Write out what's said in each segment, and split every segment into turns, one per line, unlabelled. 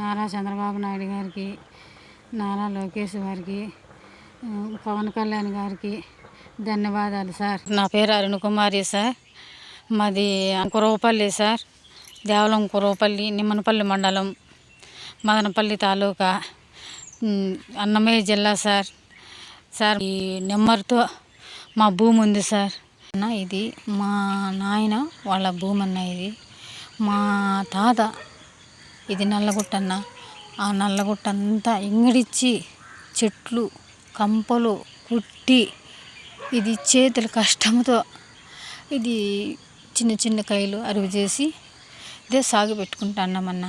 నారా చంద్రబాబు నాయుడు గారికి నారా లోకేష్ గారికి పవన్ కళ్యాణ్ గారికి ధన్యవాదాలు సార్. నా పేరు అరుణ్ కుమారి సార్. మాది కురవపల్లి సార్. దేవలం కురవపల్లి నిమ్మనపల్లి మండలం మదనపల్లి తాలూకా అన్నమయ్య జిల్లా సార్. సార్ ఈ నెంబర్తో మా భూమి ఉంది సార్. ఇది మా నాయన వాళ్ళ భూమి అన్న ఇది. మా తాత ఇది నల్లగుట్టన్న. ఆ నల్లగుట్ట అంతా ఇంగడిచ్చి చెట్లు కంపలు కుట్టి ఇది చేతుల కష్టంతో ఇది చిన్న చిన్న కాయలు అరువు చేసి ఇదే సాగు పెట్టుకుంటా అన్నామన్న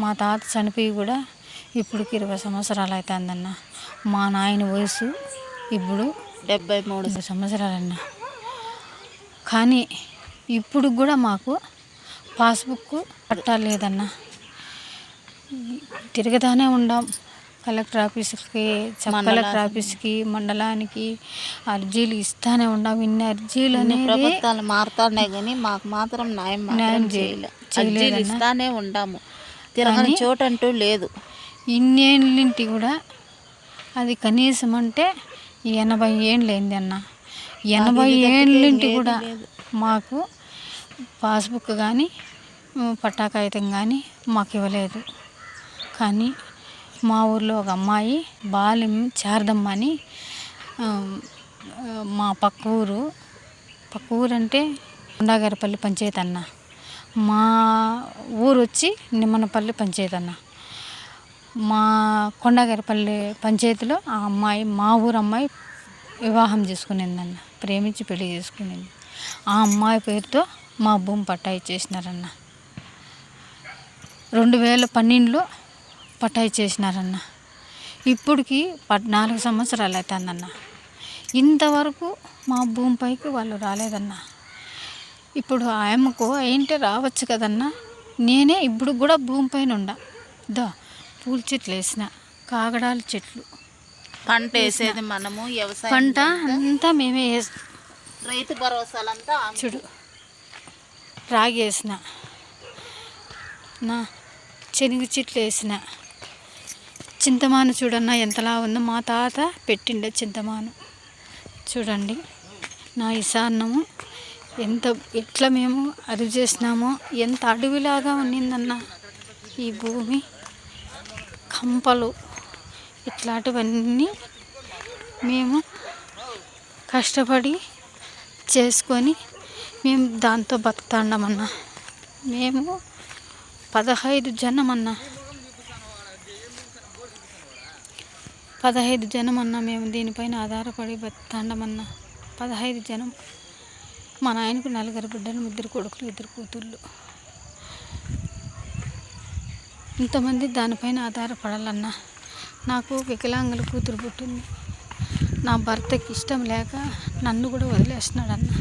మా తాత చనిపోయి కూడా ఇప్పటికి ఇరవై సంవత్సరాలు అవుతుందన్న మా నాయన వయసు ఇప్పుడు
డెబ్బై మూడు
సంవత్సరాలన్న. కానీ ఇప్పుడు కూడా మాకు పాస్బుక్ పట్టాలు లేదన్న తిరుగుతానే ఉండాం. కలెక్టర్ ఆఫీస్కి కలెక్టర్ ఆఫీస్కి మండలానికి అర్జీలు ఇస్తానే ఉండాం. ఇన్ని అర్జీలు అనేది
ప్రభుత్వాలు మారుతున్నాయి కానీ మాకు మాత్రం న్యాయం
న్యాయం
చేయలే.
చేయలేదన్న.
అర్జీలు ఇస్తానే ఉంటాము. తిరగని చోటు అంటూ లేదు.
ఇన్నేళ్ళింటి కూడా అది కనీసం అంటే ఎనభై ఏళ్ళు అయింది అన్న. ఎనభై ఏళ్ళింటి కూడా మాకు పాస్బుక్ కానీ పట్టా కాగితం కానీ మాకు ఇవ్వలేదు. కానీ మా ఊర్లో ఒక అమ్మాయి బాలిం శారదమ్మ అని మా పక్క ఊరు పక్క ఊరు అంటే కొండాగారిపల్లి పంచాయతీ అన్న. మా ఊరు వచ్చి నిమ్మనపల్లి పంచాయతీ అన్న. మా కొండగారిపల్లి పంచాయతీలో ఆ అమ్మాయి మా ఊరు అమ్మాయి వివాహం చేసుకునేందన్న. ప్రేమించి పెళ్ళి చేసుకునేది. ఆ అమ్మాయి పేరుతో మా భూమి పట్టా ఇచ్చేసినారన్న రెండు వేల పన్నెండులో పట్టా ఇచ్చేసినారన్న ఇప్పటికి పద్నాలుగు సంవత్సరాలు అవుతుందన్న ఇంతవరకు మా భూమిపైకి వాళ్ళు రాలేదన్న. ఇప్పుడు ఆయమ్మకు అయింటే రావచ్చు కదన్నా? నేనే ఇప్పుడు కూడా భూమిపైన ఉండా. దా పూల చెట్లు వేసిన కాగడాల చెట్లు
పంట వేసేది మనము వ్యవసాయం
పంట అంతా మేమే వేస్
రైతు భరోసాలంతా.
చూడు రాగి వేసిన నా శనగ చెట్లు వేసిన చింతమాను చూడన్నా ఎంతలా ఉందో మా తాత పెట్టిండే చింతమాను. చూడండి నా ఇసాన్నము ఎంత ఎట్లా మేము అరువు చేసినామో ఎంత అడవిలాగా ఉన్నిందన్న ఈ భూమి. కంపలు ఇట్లాంటివన్నీ మేము కష్టపడి చేసుకొని మేము దాంతో బతుకుతాండమన్నా. మేము పదహైదు జనం అన్నా పదహైదు జనం అన్నా మేము దీనిపైన ఆధారపడి బతుకుతాండమన్నా పదహైదు జనం మా నాయనకు నలుగురు బిడ్డలు ఇద్దరు కొడుకులు ఇద్దరు కూతుళ్ళు. ఇంతమంది దానిపైన ఆధారపడాలన్నా నాకు వికలాంగుల కూతురు పుట్టింది. నా భర్తకి ఇష్టం లేక నన్ను కూడా వదిలేస్తున్నాడన్నా.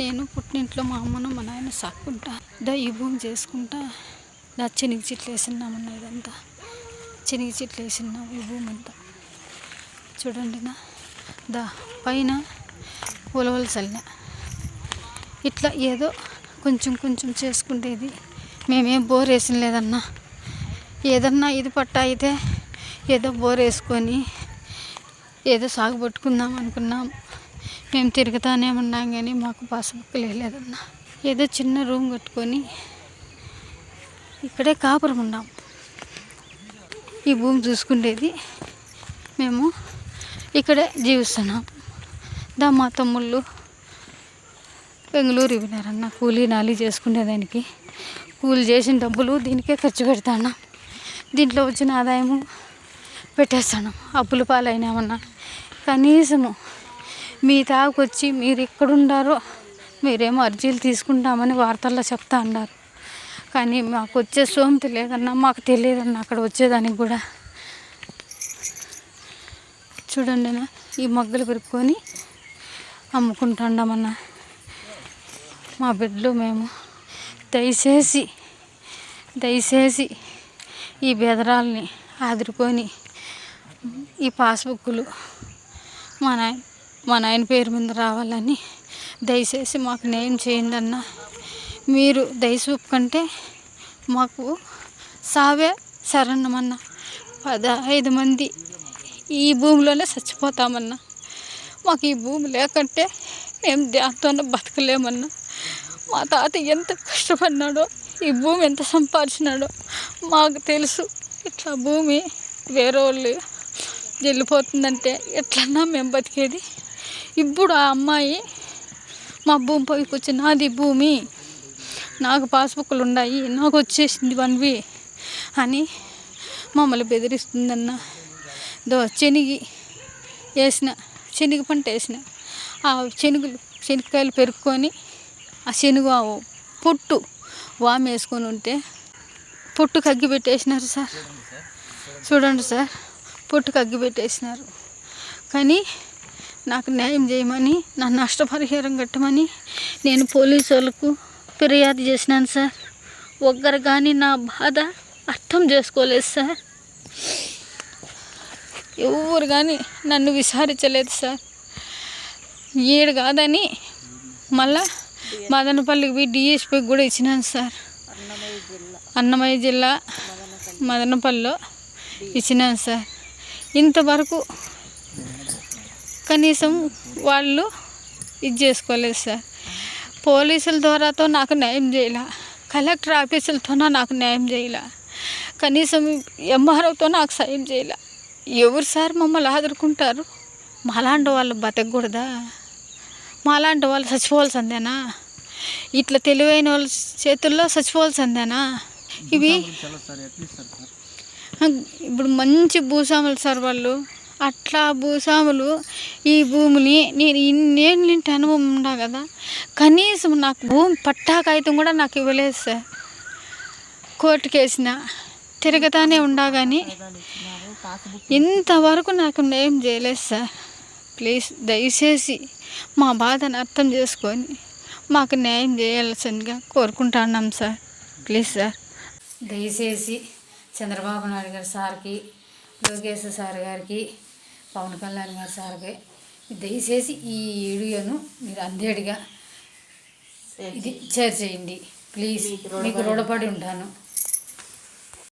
నేను పుట్టింట్లో మా అమ్మను మా నాయన సాక్కుంటా దా ఈ భూమి చేసుకుంటా దా చెనిగి చెట్లు వేసినామన్న ఇదంతా. చెనిగి చెట్లు వేసినాం ఈ భూమి అంతా. చూడండి నా. దా పైన ఉలవలు చల్లిన ఇట్లా ఏదో కొంచెం కొంచెం చేసుకుంటేది మేమేం బోర్ వేసిన లేదన్నా. ఏదన్నా ఇది పట్ట అయితే ఏదో బోర్ వేసుకొని ఏదో సాగు పట్టుకుందాం అనుకున్నాం. మేము తిరుగుతానే ఉన్నాం కానీ మాకు పాస్బుక్ లేదన్నా ఏదో చిన్న రూమ్ కట్టుకొని ఇక్కడే కాపురం ఉన్నాం. ఈ భూమి చూసుకునేది మేము ఇక్కడే జీవిస్తున్నాం దా మా తమ్ముళ్ళు బెంగళూరు ఇవ్వనారన్న కూలీ నాలి చేసుకునేదానికి కూలి చేసిన డబ్బులు దీనికే ఖర్చు పెడతాను దీంట్లో వచ్చిన ఆదాయము పెట్టేస్తాను అప్పుల పాలైనామన్నా. కనీసము మీ తాకొచ్చి మీరు ఎక్కడుండారో మీరేమో అర్జీలు తీసుకుంటామని వార్తల్లో చెప్తా అన్నారు కానీ మాకు వచ్చే సోమతి లేదన్నా మాకు తెలియదన్నా అక్కడ వచ్చేదానికి కూడా. చూడండి అన్న ఈ మొగ్గలు పెరుక్కొని అమ్ముకుంటాండమన్నా. మా బిడ్డలు మేము దయచేసి దయచేసి ఈ బెదరాలని ఆదురుకొని ఈ పాస్బుక్లు మా నాయన మా నాయన పేరు మీద రావాలని దయచేసి మాకు న్యాయం చేయండి అన్న. మీరు దయచూపు కంటే మాకు సావే శరణమన్న పదహైదు మంది ఈ భూమిలోనే చచ్చిపోతామన్నా. మాకు ఈ భూమి లేకంటే మేము దాంతోనే బతకలేమన్నా. మా తాత ఎంత కష్టపడినాడో ఈ భూమి ఎంత సంపాదించినాడో మాకు తెలుసు. ఇట్లా భూమి వేరే వాళ్ళు వెళ్ళిపోతుందంటే ఎట్లన్నా మేము బతికేది. ఇప్పుడు ఆ అమ్మాయి మా భూమి పైకి వచ్చి నాది భూమి నాకు పాస్బుక్లు ఉన్నాయి నాకు వచ్చేసింది వన్వి అని మమ్మల్ని బెదిరిస్తుందన్నా. దో శనిగి వేసిన శనగ పంట వేసిన. ఆ శనుగులు శనగకాయలు పెరుక్కొని ఆ శనుగు పొట్టు వామ్ వేసుకొని ఉంటే పొట్టు కగ్గి పెట్టేసినారు సార్. చూడండి సార్ పొట్టు కగ్గి పెట్టేసినారు. కానీ నాకు న్యాయం చేయమని నా నష్టపరిహారం కట్టమని నేను పోలీసు వాళ్ళకు ఫిర్యాదు చేసినాను సార్. ఒగ్గరు కానీ నా బాధ అర్థం చేసుకోలేదు సార్. ఎవరు కానీ నన్ను విచారించలేదు సార్. ఈడు కాదని మళ్ళా మదనపల్లికి పోయి డిఎస్పీకి కూడా ఇచ్చినాను సార్.
అన్నమయ్య జిల్లా
అన్నమయ్య జిల్లా మదనపల్లిలో ఇచ్చినాను సార్. ఇంతవరకు కనీసం వాళ్ళు ఇది చేసుకోలేదు సార్. పోలీసుల ద్వారాతో నాకు న్యాయం చేయలే. కలెక్టర్ ఆఫీసులతో నాకు న్యాయం చేయలే. కనీసం ఎంఆర్ఓతో నాకు సాయం చేయలే. ఎవరు సార్ మమ్మల్ని ఆదుకుంటారు మాలాంటి వాళ్ళు బతకూడదా మాలాంటి వాళ్ళు చచ్చిపోవాల్సిందేనా? ఇట్లా తెలివైన వాళ్ళ చేతుల్లో చచ్చిపోవాల్సిందేనా? ఇవి ఇప్పుడు మంచి భూస్వాములు సార్ వాళ్ళు. అట్లా భూస్వాములు ఈ భూమిని నేను ఇన్నేళ్ళు ఇంటి అనుభవం ఉన్నా కదా కనీసం నాకు భూమి పట్టా కాగితం కూడా నాకు ఇవ్వలేదు సార్. కోర్టుకేసిన. తిరగతానే
ఉండగాని
ఇంతవరకు నాకు న్యాయం చేయలేదు సార్. ప్లీజ్ దయచేసి మా బాధను అర్థం చేసుకొని మాకు న్యాయం చేయాల్సిందిగా కోరుకుంటున్నాం సార్. Please sir. దయచేసి చంద్రబాబు నాయుడు గారి సార్కి లోకేష్ సార్ గారికి పవన్ కళ్యాణ్ గారి సార్కి దయచేసి ఈ వీడియోను మీరు అందేడిగా ఇది షేర్ చేయండి. ప్లీజ్ మీకు రుణపడి ఉంటాను.